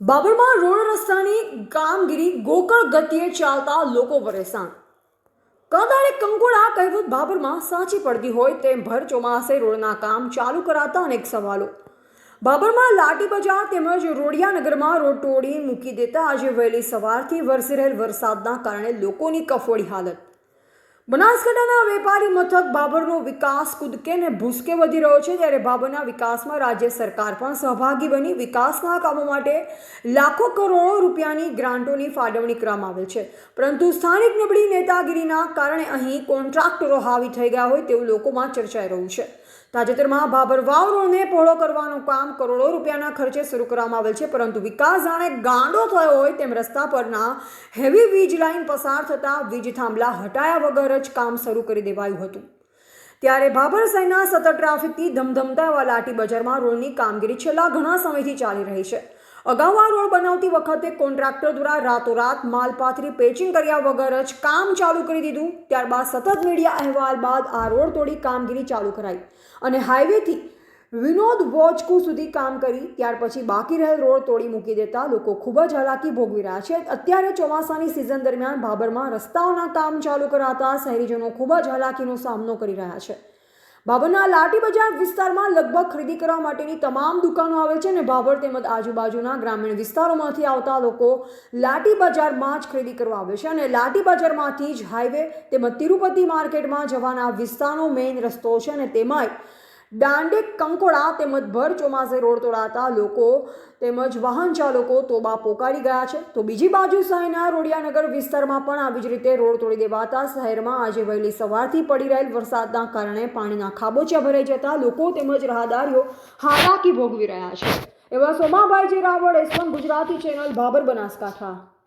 બાબરમાં road રસ્તાની કામગીરી ગોકળ ગતિએ ચાલતા લોકો પરેશાન. કદાળે કંકોડા કહેવત બાબરમાં સાચી પડતી હોય તેમ ભર ચોમાસે રોડના કામ ચાલુ કરાતા અનેક સવાલો. બાબરમાં લાટી બજાર તેમજ રોડિયાનગરમાં રોડ તોડી મૂકી દેતા આજે વહેલી સવારથી વરસી રહેલ વરસાદના કારણે લોકોની કફોડી હાલત. બનાસકાંઠાના વેપારી મથક બાબરનો વિકાસ કૂદકે ને ભૂસકે વધી રહ્યો છે ત્યારે બાબરના વિકાસમાં રાજ્ય સરકાર પણ સહભાગી બની. વિકાસના કામો માટે લાખો કરોડો રૂપિયાની ગ્રાન્ટોની ફાળવણી કરવામાં આવેલ છે. પરંતુ સ્થાનિક નબળી નેતાગીરીના કારણે અહીં કોન્ટ્રાક્ટરો હાવી થઈ ગયા હોય તેવું લોકોમાં ચર્ચાઈ રહ્યું છે. તાજેતરમાં ભાભરવાવ વાવ રોડને પહોળો કરવાનું કામ કરોડો રૂપિયાના ખર્ચે શરૂ કરવામાં આવેલ છે, પરંતુ વિકાસ જાણે ગાંડો થયો હોય તેમ રસ્તા પરના હેવી વીજ લાઇન પસાર થતાં વીજ થાંભલા હટાયા વગર જ કામ શરૂ કરી દેવાયું હતું. ત્યારે ભાભર સતત ટ્રાફિકથી ધમધમતા એવા લાઠી બજારમાં રોડની કામગીરી છેલ્લા ઘણા સમયથી ચાલી રહી છે. અગાઉ આ રોડ બનાવતી વખતે કોન્ટ્રાક્ટર દ્વારા રાતોરાત માલપાથરી પેચિંગ કર્યા વગર જ કામ ચાલુ કરી દીધું. ત્યારબાદ સતત મીડિયા અહેવાલ બાદ આ રોડ તોડી કામગીરી ચાલુ કરાઈ અને હાઈવેથી વિનોદ વોચકુ સુધી કામ કરી. ત્યાર પછી બાકી રહેલ રોડ તોડી મૂકી દેતા લોકો ખૂબ જ હાલાકી ભોગવી રહ્યા છે. અત્યારે ચોમાસાની સિઝન દરમિયાન ભાબરમાં રસ્તાઓના કામ ચાલુ કરાતા શહેરીજનો ખૂબ જ હાલાકીનો સામનો કરી રહ્યા છે. બાબરના લાઠી બજાર વિસ્તારમાં લગભગ ખરીદી કરવા માટેની તમામ દુકાનો આવે છે અને બાબર તેમજ આજુબાજુના ગ્રામીણ વિસ્તારોમાંથી આવતા લોકો લાઠી બજારમાં જ ખરીદી કરવા આવે છે અને લાઠી બજારમાંથી જ હાઈવે તેમજ તિરુપતિ માર્કેટમાં જવાના વિસ્તારનો મેઇન રસ્તો છે અને તેમાંય દાંડે કંકોડા તેમજ ભર ચોમાસે રોડ તોડાતા લોકો તેમજ વાહન ચાલકો તોબા પોકારી ગયા છે. તો બીજી બાજુ શહેરના રોડિયાનગર વિસ્તારમાં પણ આવી જ રીતે રોડ તોડી દેવાતા શહેરમાં આજે વહેલી સવારથી પડી રહેલ વરસાદના કારણે પાણીના ખાબોચિયા ભરાઈ જતા લોકો તેમજ રાહદારીઓ હાલાકી ભોગવી રહ્યા છે. એવા સોમાભાઈ જે Raval S one Gujarati channel Babar Banaskantha.